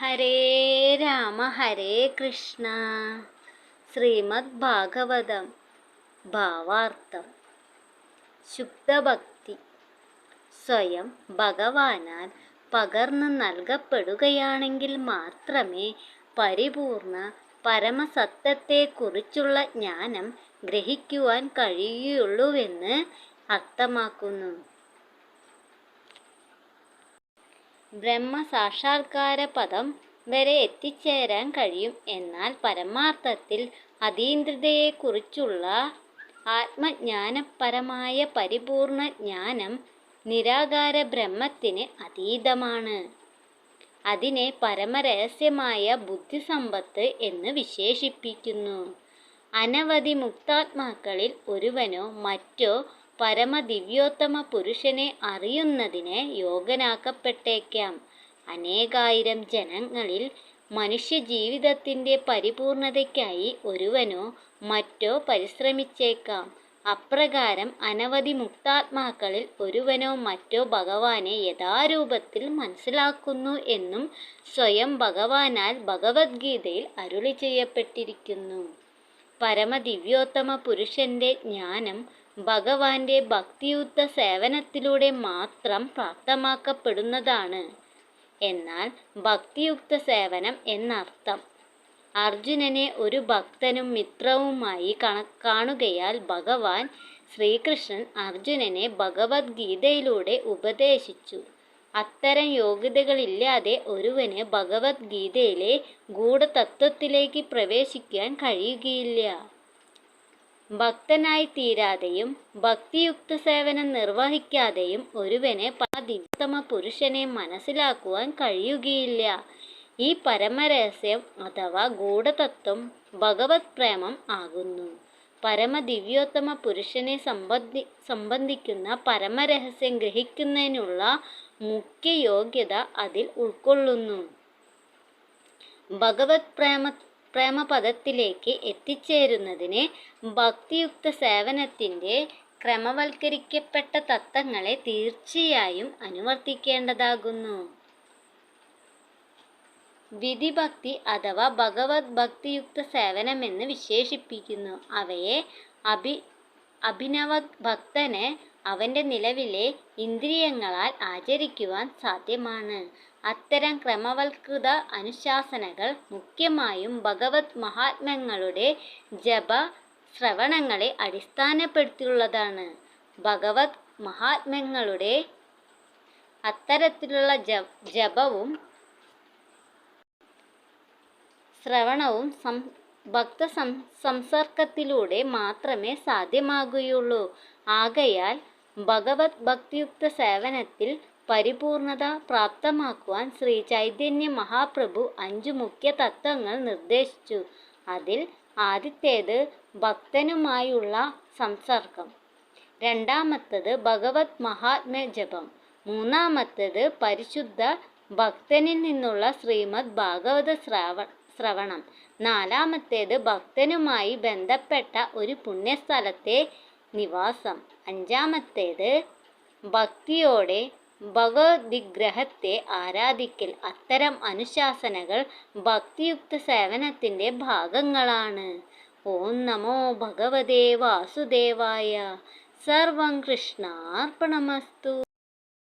ഹരേ രാമ ഹരേ കൃഷ്ണ. ശ്രീമദ് ഭാഗവതം ഭാവാർത്ഥം. ശുദ്ധഭക്തി. സ്വയം ഭഗവാനാൽ പകർന്നു നൽകപ്പെടുകയാണെങ്കിൽ മാത്രമേ പരിപൂർണ പരമസത്യത്തെക്കുറിച്ചുള്ള ജ്ഞാനം ഗ്രഹിക്കുവാൻ കഴിയുള്ളൂവെന്ന് അർത്ഥമാക്കുന്നു. ബ്രഹ്മസാക്ഷാത്കാര പദം വരെ എത്തിച്ചേരാൻ കഴിയും. എന്നാൽ പരമാർത്ഥത്തിൽ അതീന്ദ്രതയെക്കുറിച്ചുള്ള ആത്മജ്ഞാനപരമായ പരിപൂർണ ജ്ഞാനം നിരാകാര ബ്രഹ്മത്തിന് അതീതമാണ്. അതിനെ പരമരഹസ്യമായ ബുദ്ധിസമ്പത്ത് എന്ന് വിശേഷിപ്പിക്കുന്നു. അനവധി മുക്താത്മാക്കളിൽ ഒരുവനോ മറ്റോ പരമദിവ്യോത്തമ പുരുഷനെ അറിയുന്നതിന് യോഗനാക്കപ്പെട്ടേക്കാം അനേകായിരം ജനങ്ങളിൽ മനുഷ്യജീവിതത്തിന്റെ പരിപൂർണതയ്ക്കായി ഒരുവനോ മറ്റോ പരിശ്രമിച്ചേക്കാം. അപ്രകാരം അനവധി മുക്താത്മാക്കളിൽ ഒരുവനോ മറ്റോ ഭഗവാനെ യഥാരൂപത്തിൽ മനസ്സിലാക്കുന്നു എന്നും സ്വയം ഭഗവാനാൽ ഭഗവത്ഗീതയിൽ അരുളി ചെയ്യപ്പെട്ടിരിക്കുന്നു. പരമദിവ്യോത്തമ പുരുഷന്റെ ജ്ഞാനം ഭഗവാന്റെ ഭക്തിയുക്ത സേവനത്തിലൂടെ മാത്രം പ്രാപ്തമാക്കപ്പെടുന്നതാണ്. എന്നാൽ ഭക്തിയുക്ത സേവനം എന്നർത്ഥം അർജുനനെ ഒരു ഭക്തനും മിത്രവുമായി കണ കാണുകയാൽ ഭഗവാൻ ശ്രീകൃഷ്ണൻ അർജുനനെ ഭഗവത്ഗീതയിലൂടെ ഉപദേശിച്ചു. അത്തരം യോഗ്യതകളില്ലാതെ ഒരുവന് ഭഗവത്ഗീതയിലെ ഗൂഢതത്വത്തിലേക്ക് പ്രവേശിക്കാൻ കഴിയുകയില്ല. ഭക്തനായി തീരാതെയും ഭക്തിയുക്ത സേവനം നിർവഹിക്കാതെയും ഒരുവനെ ദിവ്യോത്തമ പുരുഷനെ മനസ്സിലാക്കുവാൻ കഴിയുകയില്ല. ഈ പരമരഹസ്യം അഥവാ ഗൂഢതത്വം ഭഗവത് പ്രേമം ആകുന്നു. പരമദിവ്യോത്തമ പുരുഷനെ സംബന്ധി സംബന്ധിക്കുന്ന പരമരഹസ്യം ഗ്രഹിക്കുന്നതിനുള്ള മുഖ്യ യോഗ്യത അതിൽ ഉൾക്കൊള്ളുന്നു. ഭഗവത് പ്രേമ പ്രേമപദത്തിലേക്ക് എത്തിച്ചേരുന്നതിന് ഭക്തിയുക്ത സേവനത്തിന്റെ ക്രമവൽക്കരിക്കപ്പെട്ട തത്വങ്ങളെ തീർച്ചയായും അനുവർത്തിക്കേണ്ടതാകുന്നു. വിധിഭക്തി അഥവാ ഭഗവത് ഭക്തിയുക്ത സേവനമെന്ന് വിശേഷിപ്പിക്കുന്നു. അവയെ അഭി അഭിനവ ഭക്തന് അവന്റെ നിലവിലെ ഇന്ദ്രിയങ്ങളാൽ ആചരിക്കുവാൻ സാധ്യമാണ്. അത്തരം ക്രമവൽകൃത അനുശാസനകൾ മുഖ്യമായും ഭഗവത് മഹാത്മ്യങ്ങളുടെ ജപ ശ്രവണങ്ങളെ അടിസ്ഥാനപ്പെടുത്തിയുള്ളതാണ്. ഭഗവത് മഹാത്മ്യങ്ങളുടെ അത്തരത്തിലുള്ള ജപവും ശ്രവണവും സം ഭക്ത സംസർഗത്തിലൂടെ മാത്രമേ സാധ്യമാകുകയുള്ളൂ. ആകയാൽ ഭഗവത് ഭക്തിയുക്ത സേവനത്തിൽ പരിപൂർണത പ്രാപ്തമാക്കുവാൻ ശ്രീ ചൈതന്യ മഹാപ്രഭു അഞ്ചു മുഖ്യ തത്വങ്ങൾ നിർദ്ദേശിച്ചു. അതിൽ ആദ്യത്തേത് ഭക്തനുമായുള്ള സംസർഗം. രണ്ടാമത്തത് ഭഗവത് മഹാത്മ്യ ജപം. മൂന്നാമത്തത് പരിശുദ്ധ ഭക്തനിൽ നിന്നുള്ള ശ്രീമദ് ഭാഗവത ശ്രവ ശ്രവണം. നാലാമത്തേത് ഭക്തനുമായി ബന്ധപ്പെട്ട ഒരു പുണ്യസ്ഥലത്തെ നിവാസം. അഞ്ചാമത്തേത് ഭക്തിയോടെ ഭഗവതിഗ്രഹത്തെ ആരാധിക്കൽ. അത്തരം അനുശാസനകൾ ഭക്തിയുക്ത സേവനത്തിന്റെ ഭാഗങ്ങളാണ്. ഓം നമോ ഭഗവതേ വാസുദേവായ. സർവം കൃഷ്ണാർപ്പണമസ്തു.